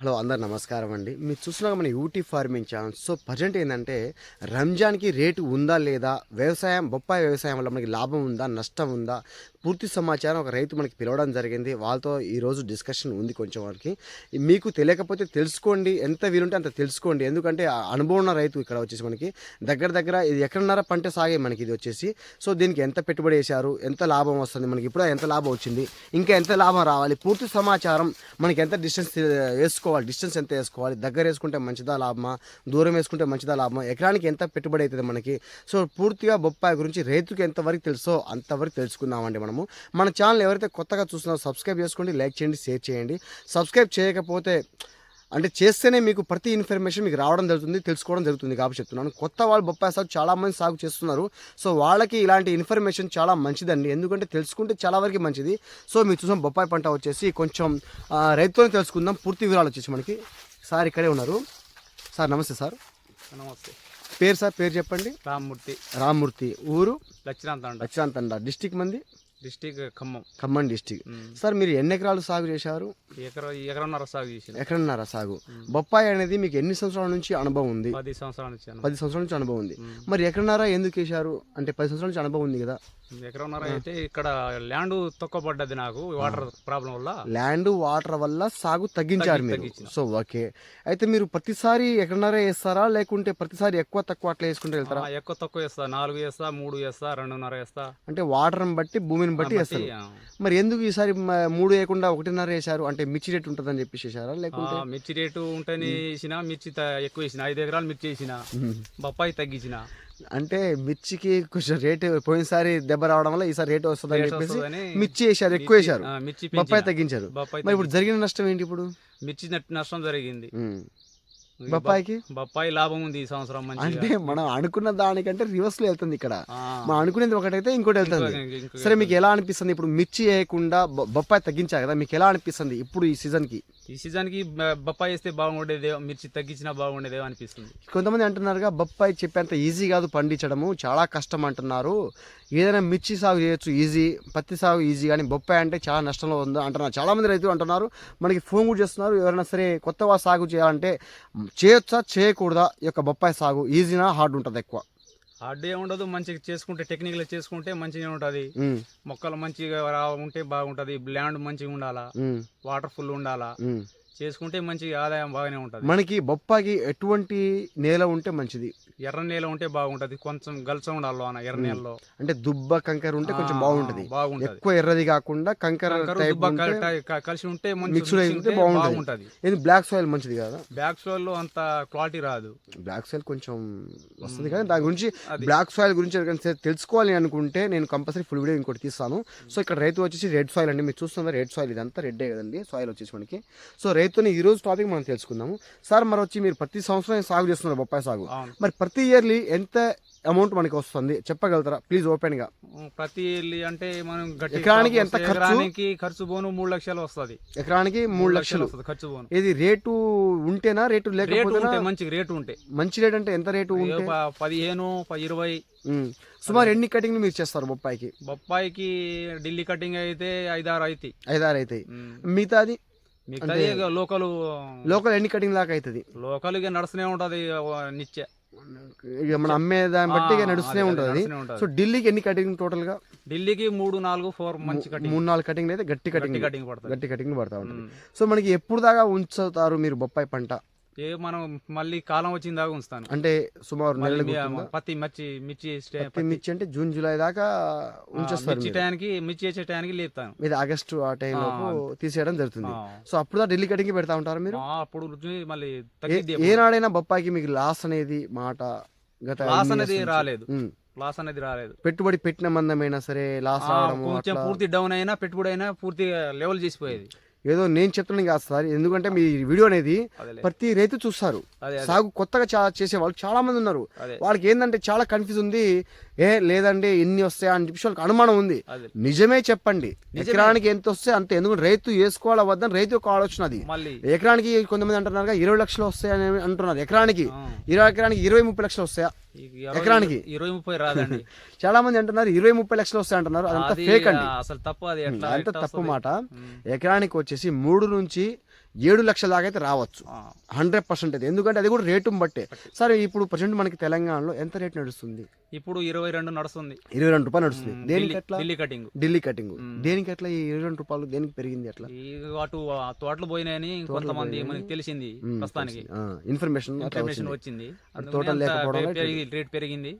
Hello అందరు నమస్కారం అండి. మీరు చూస్తున్నాక మన UT farming channel. So present ఏంటంటే రంజాన్కి రేటు ఉందా లేదా వ్యవసాయం బొప్పాయి వ్యవసాయం వల్ల మనకి లాభం ఉందా నష్టం ఉందా పూర్తి సమాచారం ఒక రైతు మనకి పిలవడం జరిగింది. వాళ్ళతో ఈరోజు డిస్కషన్ ఉంది కొంచెం వారికి. మీకు తెలియకపోతే తెలుసుకోండి. ఎంత వీలుంటే అంత తెలుసుకోండి. ఎందుకంటే ఆ అనుభవం ఉన్న రైతు ఇక్కడ వచ్చేసి మనకి దగ్గర దగ్గర ఇది ఎక్కడన్నారా పంట సాగే మనకి ఇది వచ్చేసి. సో దీనికి ఎంత పెట్టుబడి వేశారు? ఎంత లాభం వస్తుంది? మనకి ఇప్పుడు ఎంత లాభం వచ్చింది? ఇంకా ఎంత లాభం రావాలి? పూర్తి సమాచారం మనకి ఎంత డిస్టెన్స్ వేసుకోవాలి? డిస్టెన్స్ ఎంత వేసుకోవాలి? దగ్గర వేసుకుంటే మంచిదా లాభమా? దూరం వేసుకుంటే మంచిదా లాభమా? ఎకరానికి ఎంత పెట్టుబడి అవుతుంది మనకి? సో పూర్తిగా బొప్పాయి గురించి రైతుకి ఎంతవరకు తెలుసో అంతవరకు తెలుసుకుందామండి మనం. మనము మన ఛానల్ ఎవరైతే కొత్తగా చూస్తున్నారో సబ్స్క్రైబ్ చేసుకోండి లైక్ చేయండి షేర్ చేయండి. సబ్స్క్రైబ్ చేయకపోతే అంటే చేస్తేనే మీకు ప్రతి ఇన్ఫర్మేషన్ మీకు రావడం జరుగుతుంది తెలుసుకోవడం జరుగుతుంది కాబట్టి చెప్తున్నాను. కొత్త వాళ్ళు బొప్పాయి సాగు చాలా మంది సాగు చేస్తున్నారు. సో వాళ్ళకి ఇలాంటి ఇన్ఫర్మేషన్ చాలా మంచిదండి. ఎందుకంటే తెలుసుకుంటే చాలా వరకు మంచిది. సో మీరు చూసాం బొప్పాయి పంట వచ్చేసి కొంచెం రైతులను తెలుసుకుందాం. పూర్తి వివరాలు వచ్చేసి మనకి. సార్ ఇక్కడే ఉన్నారు. సార్ నమస్తే సార్. నమస్తే. పేరు సార్ పేరు చెప్పండి. రామ్మూర్తి. రామ్మూర్తి. ఊరు? అంట లక్షాంతండ డిస్టిక్ మంది? District Khammam. Khammam district. Sir మీరు ఎన్ని ఎకరాలు సాగు చేశారు? ఎకర ఎకరన్నర సాగు చేసిన ఎక్కడన్నారా సాగు. బొప్పాయి అనేది మీకు ఎన్ని సంవత్సరాల నుంచి అనుభవం ఉంది? పది సంవత్సరాల నుంచి. పది సంవత్సరాల నుంచి అనుభవం ఉంది. మరి ఎక్కడన్నారా ఎందుకు వేశారు? అంటే పది సంవత్సరాల నుంచి అనుభవం ఉంది కదా. ఎకరన్నర అయితే ఇక్కడ ల్యాండ్ తక్కువ పడ్డది నాకు వాటర్ ప్రాబ్లం వల్ల. ల్యాండ్ వాటర్ వల్ల సాగు తగ్గించారు మీరు. So okay. అయితే మీరు ప్రతిసారి ఎక్కడన్నారా వేస్తారా? లేకుంటే ప్రతిసారి ఎక్కువ తక్కువ అట్లా వేసుకుంటూ వెళ్తారా? ఎక్కువ తక్కువ వేస్తా. నాలుగు వేస్తా మూడు వేస్తా రెండున్నర వేస్తా. అంటే వాటర్ని బట్టి భూమిని బట్టి వేస్తారు. మరి ఎందుకు ఈసారి మూడు వేయకుండా ఒకటిన్నర వేశారు? అంటే మిర్చి రేట్ ఉంటుందని చెప్పేసి వేశారా? ఆ, లేకుంటే మిర్చి రేటు ఉంటేనే వేసిన మిర్చి త- ఎక్కువ వేసిన. ఐదు ఎకరాలు మిర్చి వేసిన. బొప్పాయి తగ్గించిన. అంటే మిర్చికి కొంచెం రేటు పోయినసారి దెబ్బ రావడం వల్ల ఈసారి రేటు వస్తుందని చెప్పేసి మిర్చి వేశారు ఎక్కువ మిర్చి బొప్పాయి. తగ్గించారు. మరి ఇప్పుడు జరిగిన నష్టం ఏంటి ఇప్పుడు? మిర్చి నష్టం జరిగింది. బొప్పాయికి? బొప్పాయి లాభం ఉంది ఈ సంవత్సరం అంటే మనం అనుకున్న దానికంటే రివర్స్లో వెళ్తుంది ఇక్కడ. మనం అనుకునేది ఒకటైతే ఇంకోటి వెళ్తుంది. సరే మీకు ఎలా అనిపిస్తుంది? ఇప్పుడు మిర్చి వేయకుండా బొప్పాయి తగ్గించా కదా మీకు ఎలా అనిపిస్తుంది ఇప్పుడు ఈ సీజన్కి ఈ సీజన్కి బొప్పాయి వేస్తే బాగుండేదే మిర్చి తగ్గించినా బాగుండేదే అనిపిస్తుంది. కొంతమంది అంటున్నారుగా బొప్పాయి చెప్పేంత ఈజీ కాదు పండించడము చాలా కష్టం అంటున్నారు. ఏదైనా మిర్చి సాగు చేయొచ్చు ఈజీ. పత్తి సాగు ఈజీ కానీ బొప్పాయి అంటే చాలా నష్టంలో ఉంది అంటున్నారు. చాలా మంది రైతులు అంటున్నారు మనకి ఫోన్ కూడా చేస్తున్నారు ఎవరైనా సరే కొత్తగా సాగు చేయాలంటే చేయొచ్చా చేయకూడదా? ఈ యొక్క బొప్పాయి సాగు ఈజీనా హార్డ్ ఉంటుంది ఎక్కువ? హార్డ్ ఏ ఉండదు మంచిగా చేసుకుంటే టెక్నికల్ చేసుకుంటే మంచిగా ఉంటది. మొక్కలు మంచిగా ఉంటే బాగుంటది ల్యాండ్ మంచిగా ఉండాలా వాటర్ ఫుల్ ఉండాలా. చేసుకుంటే మంచిగా ఆదాయం బాగానే ఉంటది. మనకి బొప్పాయికి ఎటువంటి నేల ఉంటే మంచిది? ఎర్ర నేల ఉంటే బాగుంటది. కొంచెం గల్చ ఉండాలి లోన ఎర్ర నేలలో. అంటే దుబ్బ కంకర ఉంటే కొంచెం బాగుంటది. ఎక్కువ ఎర్రది కాకుండా కంకర కలిసి ఉంటే మంచి మిక్స్డ్ అయితే బాగుంటది. ఇది బ్లాక్ సాయిల్ మంచిది కదా? బ్యాక్ సోల్లో అంత క్వాలిటీ రాదు. బ్లాక్ సాయిల్ కొంచెం వస్తుంది కానీ దాని గురించి. బ్లాక్ సాయిల్ గురించి తెలుసుకోవాలి అనుకుంటే నేను కంపల్సరీ ఫుల్ వీడియో ఇంకోటి తీస్తాను. సో ఇక్కడ రైతు వచ్చేసి రెడ్ సాయిల్ అండి. మీరు చూస్తున్నారు రెడ్ సాయిల్ ఇదంతా రెడ్డే కదండి. సాయిల్ వచ్చేసి మనకి. సో రైతుని ఈ రోజు టాపిక్ మనం తెలుసుకుందాము. సార్ మరి వచ్చి మీరు ప్రతి సంవత్సరం సాగు చేస్తున్నారు బొప్పాయి సాగు? మరి ప్రతి ఇయర్లీ ఎంత అమౌంట్ మనకి వస్తుంది? చెప్పగలుగుతారా? ప్లీజ్ ఓపెన్గా ప్రతి ఇల్లు అంటే మనం ఎకరానికి ఎంత? ఎకరానికి ఖర్చు పోను మూడు లక్షలు వస్తది. ఎకరానికి మూడు లక్షలు. వస్తుంది ఖర్చు పోను ఇది రేటు ఉంటేనా? రేటు లేకపోతే ఉంటే మంచి రేటు ఉంటే. మంచి రేట్ అంటే ఎంత రేటు ఉంటే? పదిహేను ఇరవై. సుమారు ఎన్ని కటింగ్లు మీరు చేస్తారు బొప్పాయికి? బొప్పాయికి ఢిల్లీ కటింగ్ అయితే ఐదారు అవుతాయి ఐదారు అవుతాయి మిగతాది లోకల్ లోకల్ ఎన్ని కటింగ్ దాకా అవుతుంది లోకల్గా నడుస్తూనే ఉంటది నిత్య. ఇక మనం అమ్మే దాన్ని బట్టి ఇక నడుస్తూనే ఉంటుంది. సో ఢిల్లీకి ఎన్ని కటింగ్ టోటల్గా ఢిల్లీకి మూడు నాలుగు ఫోర్ మంచి కటింగ్. మూడు నాలుగు కటింగ్ అయితే గట్టి కటింగ్. కటింగ్ పడుతుంది గట్టి కటింగ్ పడతా ఉంటుంది. సో మనకి ఎప్పుడు దాకా ఉంచుతారు మీరు బొప్పాయి పంట? ఏ మనం మళ్ళీ కాలం వచ్చిన దాకా ఉంచుతాను అంటే సుమారు నెలలు గుర్తుందా? పత్తి మిర్చి మిర్చి స్టే- పత్తి మిర్చి అంటే జూన్ జూలై దాకా ఉంచేస్తారు మిర్చి మీరు. టయానికి మిర్చి వేసే టయానికి లేపుతాను ఇది ఆగస్టు ఆ టైం లోపు తీసేయడం జరుగుతుంది ఆ. సో అప్పుడు దా ఢిల్లీ కటింగ్ పెడతా ఉంటారు మీరు ఆ, అప్పుడు రుచి మళ్ళీ ఏ- తగ్గిద్ది ఏనాడైనా బొప్పాయికి మీకు లాస్ అనేది మాట గత లాస్ ఎన్ని అనేది years నుంచి? రాలేదు ఉమ్. లాస్ అనేది రాలేదు పెట్టుబడి పెట్టిన మందమైనా సరే లాస్ ఆ, కొంచెం పూర్తి డౌన్ అయినా పెట్టుబడి అయినా పూర్తి లెవెల్ చేసిపోయేది ఏదో నేను చెప్తున్నాను కాదు సార్. ఎందుకంటే మీ వీడియో అనేది ప్రతి రైతు చూస్తారు. సాగు కొత్తగా చేసే వాళ్ళు చాలా మంది ఉన్నారు వాళ్ళకి ఏంటంటే చాలా కన్ఫ్యూజ్ ఉంది. ఏ లేదండి ఎన్ని వస్తాయా అని చెప్పి వాళ్ళకి అనుమానం ఉంది. నిజమే చెప్పండి. ఎకరానికి ఎంత వస్తే అంతే. ఎందుకంటే రైతు వేసుకోవాలా వద్దని రైతు యొక్క ఆలోచన అది. ఎకరానికి కొంతమంది అంటున్నారు ఇరవై లక్షలు వస్తాయని అంటున్నారు. ఎకరానికి ఇరవై ఎకరానికి ఇరవై ముప్పై లక్షలు వస్తాయా? ఎకరానికి? ఇరవై ముప్పై రాదండి. చాలా మంది అంటున్నారు ఇరవై ముప్పై లక్షలు వస్తాయి అంటున్నారు. అదంతా అది ఫేక్ అండి. అసలు తప్పు అది. అంత తప్పు? మాట. ఎకరానికి వచ్చేసి మూడు నుంచి ఏడు లక్షల దాకా అయితే రావచ్చు హండ్రెడ్ పర్సెంట్ అయితే ఎందుకంటే అది కూడా రేటు బట్టే. సరే ఇప్పుడు ప్రజెంట్ మనకి తెలంగాణలో ఎంత రేట్ నడుస్తుంది? ఇప్పుడు ఇరవై రెండు నడుస్తుంది. ఇరవై రెండు రూపాయలు నడుస్తుంది. దేనికి ఢిల్లీ- ఎట్లా? ఢిల్లీ కటింగ్. ఢిల్లీ కటింగ్. దేనికి ఎట్లా ఈ ఇరవై రెండు రూపాయలు దేనికి పెరిగింది ఎట్లా? అటు తోటలు పోయినాయని కొంతమంది మనకి తెలిసింది ప్రస్తుతానికి. ఇన్ఫర్మేషన్ ఇన్ఫర్మేషన్ వచ్చింది. తోటలు లేకపోవడం రేట్ పెరిగింది.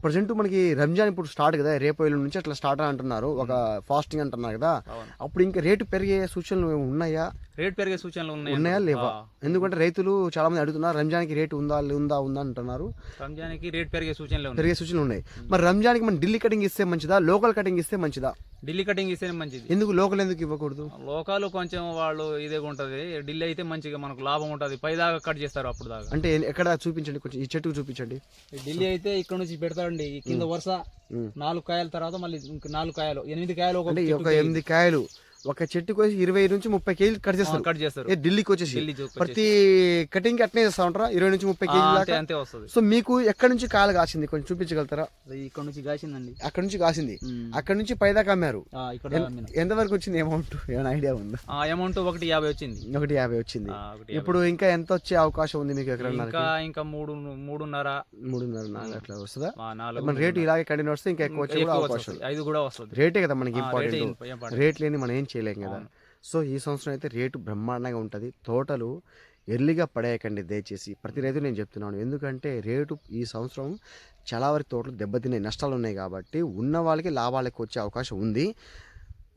ప్రజెంట్ మనకి రంజాన్ ఇప్పుడు స్టార్ట్ కదా రేపు ఎల్లుండి నుంచి అట్లా స్టార్ట్ అంటున్నారు ఒక ఫాస్టింగ్ అంటున్నారు కదా. అప్పుడు ఇంకా రేటు పెరిగే సూచనలు ఉన్నాయా? రేట్ పెరిగే సూచనలు ఉన్నాయి ఉన్నాయా లేవా? ఎందుకంటే రైతులు చాలా మంది అడుగుతున్నారు రంజాన్కి రేటు ఉందా ఉందా ఉందా అంటున్నారు. రంజాన్కి రేట్ పెరిగే సూచనలు ఉన్నాయి. పెరిగే సూచనలు ఉన్నాయి. మరి రంజాన్కి మనం ఢిల్లీ కటింగ్ ఇస్తే మంచిదా లోకల్ కటింగ్ ఇస్తే మంచిదా? ఢిల్లీ కటింగ్ ఇస్తేనే మంచిది. ఎందుకు లోకల్ ఎందుకు ఇవ్వకూడదు? లోకాలు కొంచెం వాళ్ళు ఇదే ఉంటది. ఢిల్లీ అయితే మంచిగా మనకు లాభం ఉంటది. పై దాకా కట్ చేస్తారు అప్పుడు దాకా. అంటే ఎక్కడ చూపించండి? కొంచెం ఈ చెట్టుకు చూపించండి. ఢిల్లీ అయితే ఇక్కడ నుంచి పెడతాడండి ఈ కింద వరుస. నాలుగు కాయల తర్వాత మళ్ళీ ఇంక నాలుగు కాయలు ఎనిమిది కాయలు ఒక ఎనిమిది కాయలు ఒక చెట్టుకు వచ్చి ఇరవై నుంచి ముప్పై కేజీలు కట్ చేస్తారు. కట్ చేస్తారు. ఏ ఢిల్లీకి వచ్చేసి. ప్రతి కటింగ్కి అట్నే చేస్తా ఉంటారా? ఇరవై నుంచి ముప్పై కేజీలు అంతే వస్తుంది. సో మీకు ఎక్కడి నుంచి కాయలు కాసింది? కొంచెం చూపించగలుగుతారా? ఇక్కడ నుంచి కాసిందండి. అక్కడ నుంచి కాసింది. అక్కడ నుంచి పైదాకా అమ్మారు. ఆ, ఇక్కడ అమ్మిన. ఎంతవరకు వచ్చింది అమౌంట్? ఏమైనా ఐడియా ఉందా? ఆ అమౌంట్ ఒకటి యాభై వచ్చింది. ఒకటి యాభై వచ్చింది. ఇప్పుడు ఇంకా ఎంత వచ్చే అవకాశం ఉంది మీకు ఎక్కడ ఇంకా ఇంకా మూడు మూడున్నర. మూడున్నర నాలుగు అట్లా వస్తుందా? మన రేటు ఇలాగే కంటిన్యూ వస్తే ఇంకా ఎక్కువ వచ్చే అవకాశం. ఐదు కూడా వస్తుంది. రేటే కదా మనకి ఇంపార్టెంట్. రేట్ లేని మనం ఏం చేయలేం కదా. సో ఈ సంవత్సరం అయితే రేటు బ్రహ్మాండంగా ఉంటుంది. తోటలు ఎర్లీగా పడేయకండి దయచేసి. ప్రతి రైతు నేను చెప్తున్నాను. ఎందుకంటే రేటు ఈ సంవత్సరం చాలా వరకు తోటలు దెబ్బతిన్నాయి నష్టాలు ఉన్నాయి కాబట్టి ఉన్న వాళ్ళకి లాభాలకు వచ్చే అవకాశం ఉంది.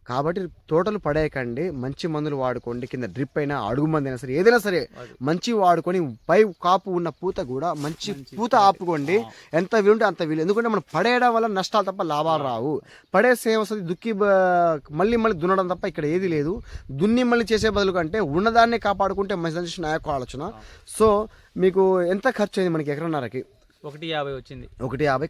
కాబట్టి తోటలు పడేయకండి మంచి మందులు వాడుకోండి కింద డ్రిప్ అయినా అడుగు మంది అయినా సరే ఏదైనా సరే. మంచి వాడుకొని పై కాపు ఉన్న పూత కూడా మంచి పూత ఆపుకోండి. ఎంత వీలుంటే అంత వీలు. ఎందుకంటే మనం పడేయడం వల్ల నష్టాలు తప్ప లాభాలు రావు. పడేస్తే ఏమొస్తుంది దుక్కి మళ్ళీ మళ్ళీ దున్నడం తప్ప ఇక్కడ ఏది లేదు. దున్ని మళ్ళీ చేసే బదులు కంటే ఉన్నదాన్ని కాపాడుకుంటే మంచి నా యొక్క ఆలోచన. సో మీకు ఎంత ఖర్చు అయింది మనకి ఎకరన్నరకి? ఒకటి యాభై వచ్చింది. ఒకటి యాభై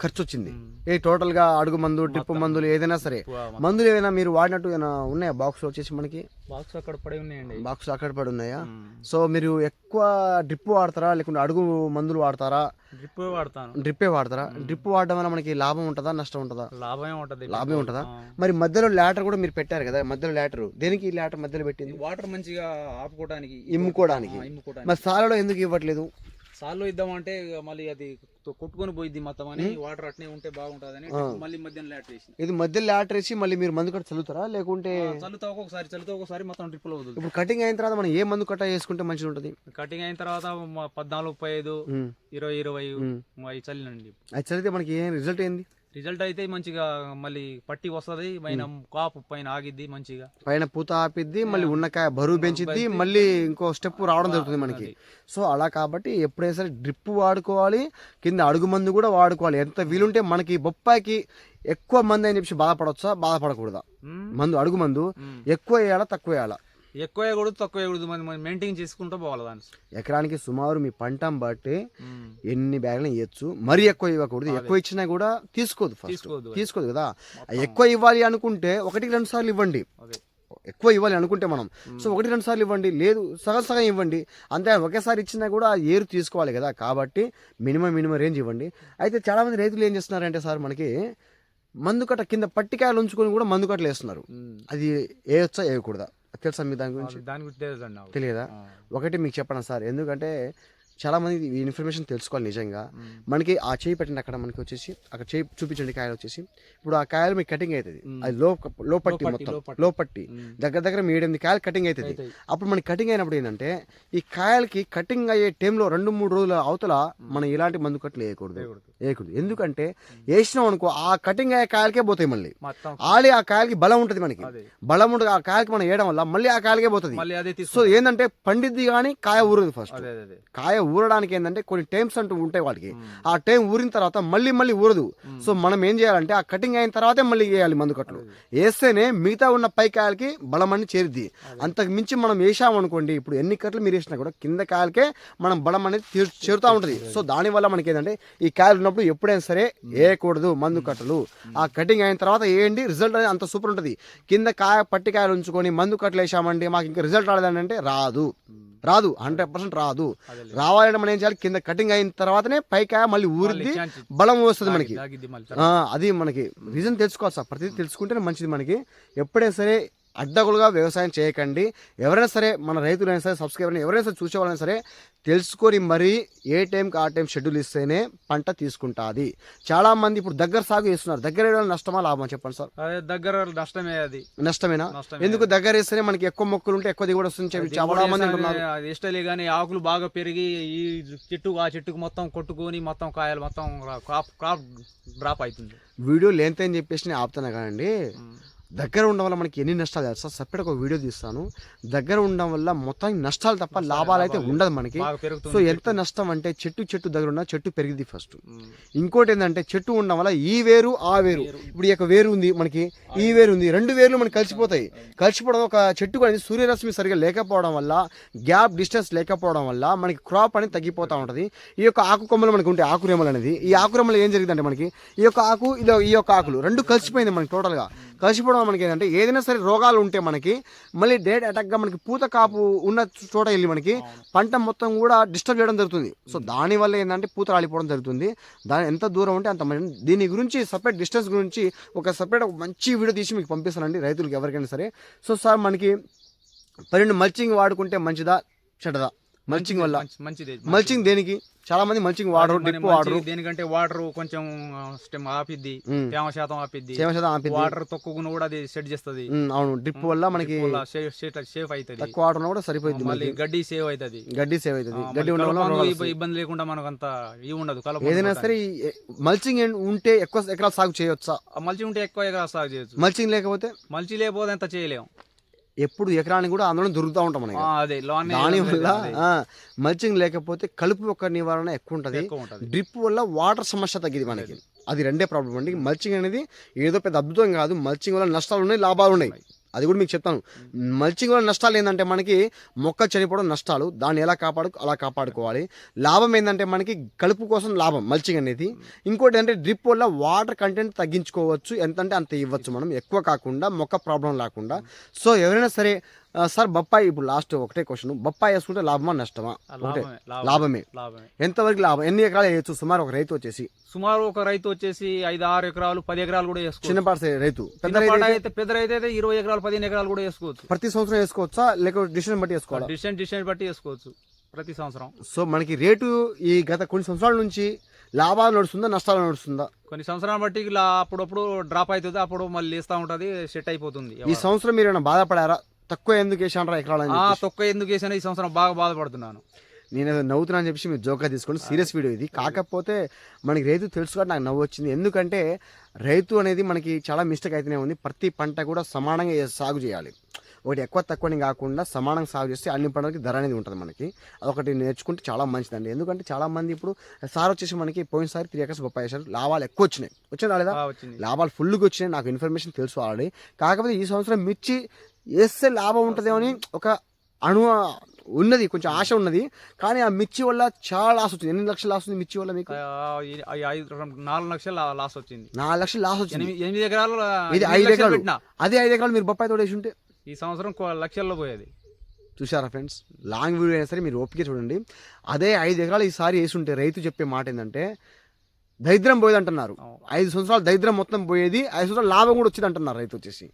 ఖర్చు వచ్చింది ఏ టోటల్గా అడుగు మందు డ్రిప్ మందులు ఏదైనా సరే. మందులు ఏదైనా మీరు వాడినట్టు ఏమైనా ఉన్నాయా బాక్స్ వచ్చేసి మనకి? బాక్స్ అక్కడ పడి ఉన్నాయండి. బాక్స్ అక్కడ పడి ఉన్నాయా. సో మీరు ఎక్కువ డ్రిప్ వాడతారా? లేకుంటే అడుగు మందులు వాడతారా? డ్రిప్ వాడతాను. డ్రిప్పే వాడతారా? డ్రిప్ వాడడం వల్ల మనకి లాభం ఉంటుందా? నష్టం ఉంటుందా? లాభమే ఉంటది. లాభమే ఉంటుందా. మరి మధ్యలో లాటర్ కూడా మీరు పెట్టారు కదా? మధ్యలో లాటర్ దేనికి ఈ లాటర్ మధ్యలో పెట్టింది? వాటర్ మంచిగా ఆపుకోవడానికి. ఇమ్ముకోవడానికి. మరి సాలలో ఎందుకు ఇవ్వట్లేదు? సార్లు ఇద్దామంటే మళ్ళీ అది కొట్టుకొని పోయిద్ది మొత్తం అని వాటర్ అట్నే ఉంటే బాగుంటదని మళ్ళీ మధ్యాహ్నం లాట్ వేసి ఇది మధ్యలో లాటర్ వేసి మళ్ళీ మీరు మందు కట్ట చల్లుతారా? లేకుంటే చల్లుతా ఒక్కొక్కసారి చల్లుతా ఒక్కొక్కసారి మొత్తం డ్రిప్లో వదులుతాం ఇప్పుడు కటింగ్ అయిన తర్వాత మనం ఏ మందు కట్ట చేసుకుంటే మంచిగా ఉంటుంది? కటింగ్ అయిన తర్వాత పద్నాలుగు ముప్పై ఐదు ఇరవై ఇరవై. అవి చల్లినండి. అది చదివితే మనకి ఏం రిజల్ట్ ఏంది రిజల్ట్ అయితే మంచిగా మళ్ళీ పట్టి వస్తది పైన కాపు పైన ఆగిద్ది మంచిగా. పైన పూత ఆపిద్ది మళ్ళీ ఉన్నకాయ బరువు పెంచిద్ది మళ్ళీ ఇంకో స్టెప్ రావడం జరుగుతుంది మనకి. సో అలా కాబట్టి ఎప్పుడైనా సరే డ్రిప్ వాడుకోవాలి కింద అడుగు మందు కూడా వాడుకోవాలి. ఎంత వీలుంటే మనకి బొప్పాయికి ఎక్కువ మంది అని చెప్పి బాధపడవచ్చా బాధపడకూడదా. మందు అడుగు మందు. ఎక్కువ వేయాలా తక్కువ వేయాలా? ఎక్కువ వేయకూడదు తక్కువ వేయకూడదు మనం మెయింటైన్ చేసుకుంటూ పోవాలి దాన్ని. ఎకరానికి సుమారు మీ పంటం బట్టి. ఎన్ని బ్యాగులు ఇవ్వచ్చు మరీ ఎక్కువ ఇవ్వకూడదు. ఎక్కువ ఇచ్చినా కూడా తీసుకోదు ఫస్ట్. తీసుకోదు కదా? ఎక్కువ ఇవ్వాలి అనుకుంటే ఒకటికి రెండు సార్లు ఇవ్వండి. ఎక్కువ ఇవ్వాలి అనుకుంటే మనం. సో ఒకటి రెండు సార్లు ఇవ్వండి. లేదు సగం సగం ఇవ్వండి. అంతే ఒకేసారి ఇచ్చినా కూడా ఏరు తీసుకోవాలి కదా? కాబట్టి మినిమం మినిమం రేంజ్ ఇవ్వండి. అయితే చాలామంది రైతులు ఏం చేస్తున్నారంటే సార్ మనకి మందు కట్ట కింద పట్టికాయలు ఉంచుకొని కూడా మందు కట్టలు వేస్తున్నారు. అది వేయొచ్చా? వేయకూడదా? తెలుసా మీ దాని గురించి దాని గురించి. తెలియదా. ఒకటి మీకు చెప్పండి సార్ ఎందుకంటే చాలా మంది ఈ ఇన్ఫర్మేషన్ తెలుసుకోవాలి నిజంగా. మనకి ఆ చేయి పెట్టండి అక్కడ మనకి వచ్చేసి అక్కడ చేయి చూపించండి కాయలు వచ్చేసి. ఇప్పుడు ఆ కాయలు మీకు కటింగ్ అవుతుంది. అది లో లోపట్టి మొత్తం. లోపట్టి. దగ్గర దగ్గర మీ ఏడెనిమిది కాయలు కటింగ్ అవుతుంది. అప్పుడు మనకి కటింగ్ అయినప్పుడు ఏంటంటే ఈ కాయలకి కటింగ్ అయ్యే టైంలో రెండు మూడు రోజుల అవతల మనం ఇలాంటి మందు కట్టలు వేయకూడదు. వేయకూడదు. ఎందుకంటే వేసినాం అనుకో ఆ కటింగ్ అయ్యే కాయలకే పోతాయి మళ్ళీ. ఆడి ఆ కాయలకి బలం ఉంటుంది మనకి. బలం ఉంటుంది ఆ కాయలకి మనం వేయడం వల్ల మళ్ళీ ఆ కాయలకే పోతుంది. సో ఏంటంటే పండిద్ది కానీ కాయ ఊరదు ఫస్ట్ కాయ ఊరడానికి ఏంటంటే కొన్ని టైమ్స్ అంటూ ఉంటాయి వాటికి ఉమ్. ఆ టైం ఊరిన తర్వాత మళ్ళీ మళ్ళీ ఊరదు. సో మనం ఏం చేయాలంటే ఆ కటింగ్ అయిన తర్వాతే మళ్ళీ వేయాలి మందు కట్టలు వేస్తేనే మిగతా ఉన్న పై కాయలకి బలమని చేరుద్ది. అంతకు మించి మనం వేసామనుకోండి ఇప్పుడు ఎన్ని కట్టలు మీరు వేసినా కూడా కింద కాయలకే మనం బలం అనేది చేరుతూ ఉంటుంది. సో దానివల్ల మనకి ఏంటంటే ఈ కాయలు ఉన్నప్పుడు ఎప్పుడైనా సరే వేయకూడదు మందు కట్టలు. ఆ కటింగ్ అయిన తర్వాత వేయండి రిజల్ట్ అనేది అంత సూపర్ ఉంటుంది. కింద కాయ పట్టి కాయలు ఉంచుకొని మందు కట్టలు వేసామండి మాకు ఇంకా రిజల్ట్ రాలేదని అంటే రాదు రాదు హండ్రెడ్ పర్సెంట్ రాదు. రావాలంటే మనం ఏం చేయాలి? కింద కటింగ్ అయిన తర్వాతనే పైకాయ మళ్ళీ ఊరిద్ది బలం వస్తుంది మనకి. అది మనకి. రీజన్ తెలుసుకోవాలి సార్. ప్రతిదీ తెలుసుకుంటేనే మంచిది మనకి. ఎప్పుడైనా సరే అడ్డగులుగా వ్యవసాయం చేయకండి. ఎవరైనా సరే మన రైతులైనా సరే సబ్స్క్రైబర్ ఎవరైనా సరే చూసేవాళ్ళైనా సరే తెలుసుకొని మరీ ఏ టైంకి ఆ టైం షెడ్యూల్ ఇస్తేనే పంట తీసుకుంటుంది. చాలామంది ఇప్పుడు దగ్గర సాగు చేస్తున్నారు. దగ్గర వేయడం నష్టమా లాభమా చెప్పండి సార్? అదే దగ్గర నష్టమే అది. నష్టమేనా? నష్టమే ఎందుకు దగ్గర వేస్తేనే మనకి ఎక్కువ మొక్కలు ఉంటే ఎక్కువ దిగుబడి వస్తుంది చెప్పి చాలా మంది అంటున్నారు. ఇష్టలే కానీ ఆకులు బాగా పెరిగి ఈ చెట్టు ఆ చెట్టుకు మొత్తం కొట్టుకొని మొత్తం కాయలు మొత్తం క్రాప్ క్రాప్ డ్రాప్ అవుతుంది. వీడియో లెంత్ అని చెప్పేసి నేను ఆపుతున్నా కానీ దగ్గర ఉండడం వల్ల మనకి ఎన్ని నష్టాలు తెలుసా? సపరేట్ ఒక వీడియో తీస్తాను. దగ్గర ఉండడం వల్ల మొత్తం నష్టాలు తప్ప లాభాలు అయితే ఉండదు మనకి. సో ఎంత నష్టం అంటే చెట్టు చెట్టు దగ్గర ఉన్న చెట్టు పెరిగింది ఫస్ట్. ఇంకోటి ఏంటంటే చెట్టు ఉండడం వల్ల ఈ వేరు ఆ వేరు. ఇప్పుడు ఈ యొక్క వేరు ఉంది మనకి ఈ వేరు ఉంది. రెండు వేర్లు మనకి కలిసిపోతాయి. కలిసిపోవడం ఒక చెట్టు అనేది సూర్యరశ్మి సరిగా లేకపోవడం వల్ల గ్యాప్ డిస్టెన్స్ లేకపోవడం వల్ల మనకి క్రాప్ అనేది తగ్గిపోతూ ఉంటుంది. ఈ యొక్క ఆకు కొమ్మలు మనకి ఉంటాయి ఆకురెమ్మలు అనేది. ఈ ఆకురెమ్మలు ఏం జరిగిందంటే మనకి ఈ యొక్క ఆకు ఇది ఈ యొక్క ఆకులు రెండు కలిసిపోయింది మనకి టోటల్గా కలిసిపోవడం వల్ల మనకి ఏంటంటే ఏదైనా సరే రోగాలు ఉంటే మనకి మళ్ళీ డేట్ అటాక్గా మనకి పూత కాపు ఉన్న చోట వెళ్ళి మనకి పంట మొత్తం కూడా డిస్టర్బ్ చేయడం జరుగుతుంది. సో దానివల్ల ఏంటంటే పూత రాలిపోవడం జరుగుతుంది. దాని ఎంత దూరం ఉంటే అంత మంచి దీని గురించి సపరేట్ డిస్టెన్స్ గురించి ఒక సపరేట్ ఒక మంచి వీడియో తీసి మీకు పంపిస్తానండి రైతులకు ఎవరికైనా సరే. సో సార్ మనకి పన్నెండు మల్చింగ్ వాడుకుంటే మంచిదా చెడ్డదా? మల్చింగ్ వల్ల. మంచి- మంచిది మల్చింగ్ దేనికి? చాలా మంది మల్చింగ్ వాడరు డిప్ వాడరు. దేనికంటే వాటర్ కొంచెం స్టెమ్ ఆపిద్ది. తేమ శాతం ఆపిద్ది. తేమ శాతం ఆపిద్ది. వాటర్ తక్కువ కూడా అది సెట్ చేస్తుంది. అవును. డ్రిప్ వల్ల మనకి సేఫ్ అవుతుంది తక్కువ వాటర్ కూడా సరిపోయింది మళ్ళీ గడ్డి సేవ్ అవుతుంది గడ్డి సేవ్ అవుతుంది గడ్డి ఉండడం. ఇబ్బంది లేకుండా మనకు అంత ఇవి ఉండదు ఏదైనా సరే మల్చింగ్ ఉంటే ఎక్కువ ఎకరాలు సాగు చేయొచ్చా? మల్చి ఉంటే ఎక్కువ ఎకరా సాగు చేయొచ్చు. మల్చింగ్ లేకపోతే? మల్చి లేకపోతే ఎంత చేయలేము ఎప్పుడు ఎకరానికి కూడా అందులో దొరుకుతూ ఉంటాం మనకి ఆ, అదే లోన్ దాని వల్ల మల్చింగ్ లేకపోతే కలుపు యొక్క నివారణ ఎక్కువ ఉంటుంది. ఎక్కువ ఉంటది. డ్రిప్ వల్ల వాటర్ సమస్య తగ్గింది మనకి. అది. రెండే ప్రాబ్లం అండి. మల్చింగ్ అనేది ఏదో పెద్ద అద్భుతం కాదు. మల్చింగ్ వల్ల నష్టాలు ఉన్నాయి లాభాలు ఉన్నాయి. అది కూడా మీకు చెప్తాను. మల్చింగ్ వల్ల నష్టాలు ఏంటంటే మనకి మొక్క చనిపోవడం నష్టాలు. దాన్ని ఎలా కాపాడు అలా కాపాడుకోవాలి. లాభం ఏంటంటే మనకి కలుపు కోసం లాభం మల్చింగ్ అనేది. ఇంకోటి అంటే డ్రిప్ వల్ల వాటర్ కంటెంట్ తగ్గించుకోవచ్చు. ఎంత అంటే అంత ఇవ్వచ్చు మనం. ఎక్కువ కాకుండా మొక్క ప్రాబ్లం లేకుండా. సో ఎవరైనా సరే సార్ బొప్పాయి ఇప్పుడు లాస్ట్ ఒకటే క్వశ్చన్ బొప్పాయి వేసుకుంటే లాభమా నష్టమా? ఒకటే. లాభమే లాభం లాభమే. లాభమే. ఎంతవరకు లాభం? ఎన్ని ఎకరాలు వేయచ్చు? సుమారు ఒక రైతు వచ్చేసి. సుమారు ఒక రైతు వచ్చేసి ఐదు ఆరు ఎకరాలు పది ఎకరాలు కూడా వేసుకోవచ్చు. చిన్నపాటి రైతు. పెద్ద అయితే పెద్ద రైతు అయితే ఇరవై ఎకరాలు పదిహేను ఎకరాలు కూడా వేసుకోవచ్చు. ప్రతి సంవత్సరం వేసుకోవచ్చా? లేకపోతే డిసిషన్ బట్టి వేసుకోవాలా? డిస్టెన్స్ డిస్టెన్స్ బట్టి వేసుకోవచ్చు. ప్రతి సంవత్సరం. సో మనకి రేటు ఈ గత కొన్ని సంవత్సరాల నుంచి లాభాలు నడుస్తుందా నష్టాలు నడుస్తుందా? కొన్ని సంవత్సరాల బట్టి ఇలా అప్పుడప్పుడు డ్రాప్ అవుతుంది అప్పుడు మళ్ళీ వేస్తూ ఉంటది సెట్ అయిపోతుంది ఈ సంవత్సరం మీరు ఏమైనా బాధపడారా? తక్కువ ఎందుకు వేసానరా ఎకరాలు అని ఆ చెప్పేసి? తొక్క ఎందుకు వేసాను ఈ సంవత్సరం బాగా బాధపడుతున్నాను. నేను ఏదో నవ్వుతున్నా అని చెప్పేసి మీరు జోక్గా తీసుకోండి. సీరియస్ వీడియో ఇది. కాకపోతే మనకి రైతు తెలుసు కాబట్టి నాకు నవ్వు వచ్చింది ఎందుకంటే రైతు అనేది మనకి చాలా మిస్టేక్ అయితేనే ఉంది. ప్రతి పంట కూడా సమానంగా సాగు చేయాలి. ఒకటి ఎక్కువ తక్కువని కాకుండా సమానంగా సాగు చేస్తే అన్ని పంటలకి ధర అనేది ఉంటుంది మనకి. అదొకటి నేర్చుకుంటే చాలా మంచిదండి. ఎందుకంటే చాలా మంది ఇప్పుడు సార్ వచ్చేసి మనకి పోయినసారి త్రీ ఎకర్స్ గొప్ప వేశారు. లాభాలు ఎక్కువ వచ్చినాయి. వచ్చినా వచ్చింది. లాభాలు ఫుల్గా వచ్చినాయి. నాకు ఇన్ఫర్మేషన్ తెలుసు ఆల్రెడీ. కాకపోతే ఈ సంవత్సరం మిర్చి వేస్తే లాభం ఉంటుందేమో అని ఒక అణు ఉన్నది కొంచెం ఆశ ఉన్నది. కానీ ఆ మిర్చి వల్ల చాలా లాస్ వచ్చింది. ఎన్ని లక్షలు లాస్ ఉంది మిర్చి వల్ల మీకు? నాలుగు లక్షలు లాస్ వచ్చింది. నాలుగు లక్షలు లాస్ వచ్చింది. ఎనిమిది ఎకరాలు ఇది ఐదు ఎకరాలు. అదే ఐదు ఎకరాలు మీరు బొప్పాయి తోడేసి ఉంటే? ఈ సంవత్సరం లక్షల్లో పోయేది. చూసారా ఫ్రెండ్స్? లాంగ్ వీడియో అయినా సరే మీరు ఓపిక చూడండి. అదే ఐదు ఎకరాలు ఈసారి వేసి ఉంటే రైతు చెప్పే మాట ఏంటంటే దరిద్రం పోయేది అంటున్నారు. ఐదు సంవత్సరాలు దరిద్రం మొత్తం పోయేది ఐదు సంవత్సరాలు లాభం కూడా వచ్చింది అంటున్నారు రైతు వచ్చేసి.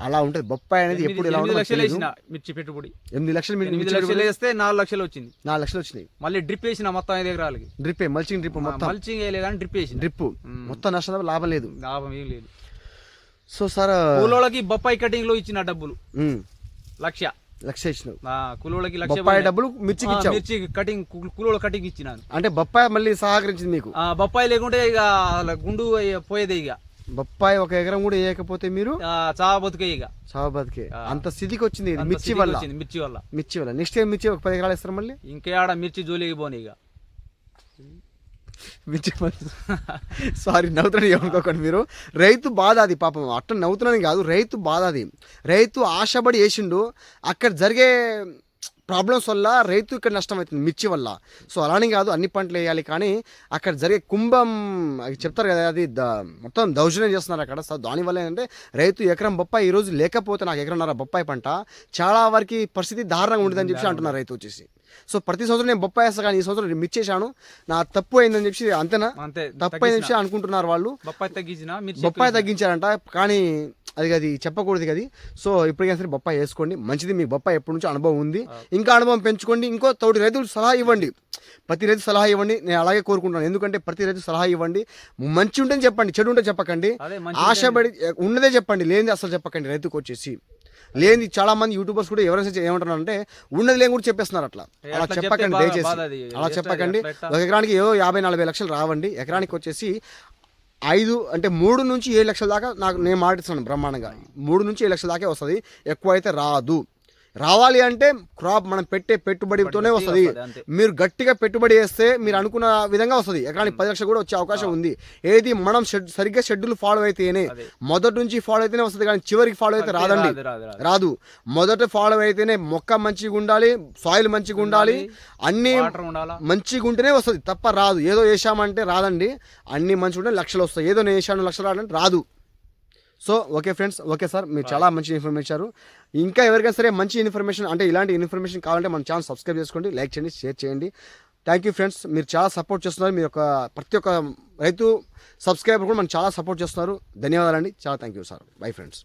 అలా ఉంటుంది. బొప్పాయి అనేది ఎప్పుడు ఎలా ఉంటుందో లక్షలు. వేసిన మిర్చి పెట్టుబడి. ఎనిమిది లక్షలు ఎనిమిది లక్షలు వేస్తే నాలుగు లక్షలు వచ్చింది. నాలుగు లక్షలు వచ్చినాయి. మళ్ళీ డ్రిప్ వేసిన మొత్తం ఐదు ఎకరాలకి. డ్రిప్ మల్చింగ్ డ్రిప్ మొత్తం. మల్చింగ్ వేయలేదు కానీ డ్రిప్ వేసిన. డ్రిప్. మొత్తం నష్టం లాభం లేదు. లాభం ఏం లేదు. సో సార్ కూలోళ్ళకి బొప్పాయి కటింగ్లో ఇచ్చిన డబ్బులు. లక్ష. లక్ష ఇచ్చినావు. ఆ, కూలోళ్ళకి లక్ష బొప్పాయి. డబ్బులు మిర్చికి ఇచ్చావు. మిర్చి కటింగ్ కు- కూలోళ్ళ కటింగ్ ఇచ్చినాను. అంటే బొప్పాయి మళ్ళీ సహకరించింది మీకు ఆ, బొప్పాయి లేకుంటే ఇక గుండు పోయేది ఇక. బొప్పాయి ఒక ఎకరం కూడా వేయకపోతే మీరు? చావ బతుకే ఇక. సాబాద్కే ఆ. అంత స్థితికి వచ్చింది మిర్చి వల్ల. మిర్చి వల్ల. మిర్చి వల్ల. నెక్స్ట్ ఇయర్ మిర్చి ఒక పది ఎకరాలు ఇస్తారు మళ్ళీ? ఇంకే ఆడ మిర్చి జోలికి పోనీ ఇక. మిర్చి సారీ నవ్వుతున్నాను ఏమనుకోకండి మీరు. రైతు బాధ అది పాపం. అట్ట నవ్వుతున్నాను కాదు రైతు బాధ అది. రైతు ఆశపడి వేసిండు. అక్కడ జరిగే ప్రాబ్లమ్స్ వల్ల రైతు ఇక్కడ నష్టం అవుతుంది మిర్చి వల్ల. సో అలానే కాదు అన్ని పంటలు వేయాలి కానీ అక్కడ జరిగే కుంభం చెప్తారు కదా అది ద- మొత్తం దౌర్జన్యం చేస్తున్నారు అక్కడ. సో దానివల్ల ఏంటంటే రైతు ఎకరం బొప్పాయి ఈ రోజు లేకపోతే నాకు ఎకరన్నర బొప్పాయి పంట చాలా వరకు పరిస్థితి దారుణంగా ఉండదని చెప్పి అంటున్నారు రైతు వచ్చేసి. సో ప్రతి సంవత్సరం నేను బొప్పాయి వేస్తా కానీ ఈ సంవత్సరం నేను మిర్చి వేసాను నా తప్పు అయిందని చెప్పి అంతేనా? అంతే తప్పు అయిందని చెప్పి అనుకుంటున్నారు వాళ్ళు. బొప్పాయి తగ్గించిన బొప్పాయి తగ్గించారంట కానీ అది అది చెప్పకూడదు కదా. సో ఇప్పటికైనా సరే బొప్పాయి వేసుకోండి. మంచిది మీకు బొప్పాయి ఎప్పటి నుంచో అనుభవం ఉంది. ఇంకా అనుభవం పెంచుకోండి. ఇంకో తోటి రైతులు సలహా ఇవ్వండి. ప్రతి రైతు సలహా ఇవ్వండి. నేను అలాగే కోరుకుంటున్నాను. ఎందుకంటే ప్రతి రైతు సలహా ఇవ్వండి. మంచి ఉంటే చెప్పండి చెడు ఉంటే చెప్పకండి. ఆశపడి ఉన్నదే చెప్పండి. లేనిది అసలు చెప్పకండి రైతుకు వచ్చేసి. లేని చాలా మంది యూట్యూబర్స్ కూడా ఎవరైనా సరే ఏమంటున్నారు అంటే ఉన్నది లేని కూడా చెప్పేస్తున్నారు అట్లా. అలా చెప్పకండి దయచేసి. అలా చెప్పకండి? ఒక ఎకరానికి ఏదో యాభై నలభై లక్షలు రావండి. ఎకరానికి వచ్చేసి ఐదు అంటే మూడు నుంచి ఏడు లక్షల దాకా నాకు నేను మాటిస్తాను బ్రహ్మాండంగా. మూడు నుంచి ఏడు లక్షల దాకా వస్తుంది. ఎక్కువ అయితే రాదు. రావాలి అంటే క్రాప్ మనం పెట్టే పెట్టుబడితోనే వస్తుంది. మీరు గట్టిగా పెట్టుబడి వేస్తే మీరు అనుకున్న విధంగా వస్తుంది. ఎకరానికి పది లక్షలు కూడా వచ్చే అవకాశం ఉంది. ఏది మనం సరిగ్గా షెడ్యూల్ ఫాలో అయితేనే. మొదటి నుంచి ఫాలో అయితేనే వస్తుంది కానీ చివరికి ఫాలో అయితే రాదండి. రాదు, మొదట ఫాలో అయితేనే మొక్క మంచిగా ఉండాలి సాయిల్ మంచిగా ఉండాలి అన్ని మంచిగా ఉంటేనే వస్తుంది. తప్ప రాదు. ఏదో వేసామంటే రాదండి. అన్ని మంచిగా ఉంటే లక్షలు వస్తాయి. ఏదో నేను వేసాను లక్షలు రాదంటే రాదు. So okay friends okay sir మీరు చాలా మంచి ఇన్ఫర్మేషన్ ఇచ్చారు. ఇంకా ఎవరికైనా సరే మంచి ఇన్ఫర్మేషన్ అంటే ఇలాంటి ఇన్ఫర్మేషన్ కావాలంటే మన ఛానల్ సబ్స్క్రైబ్ చేసుకోండి లైక్ చేయండి షేర్ చేయండి. థ్యాంక్ యూ ఫ్రెండ్స్ మీరు చాలా సపోర్ట్ చేస్తున్నారు మీ యొక్క ప్రతి ఒక్క రైతు సబ్స్క్రైబర్ కూడా మనం చాలా సపోర్ట్ చేస్తున్నారు. ధన్యవాదాలండి చాలా thank you sir. Bye friends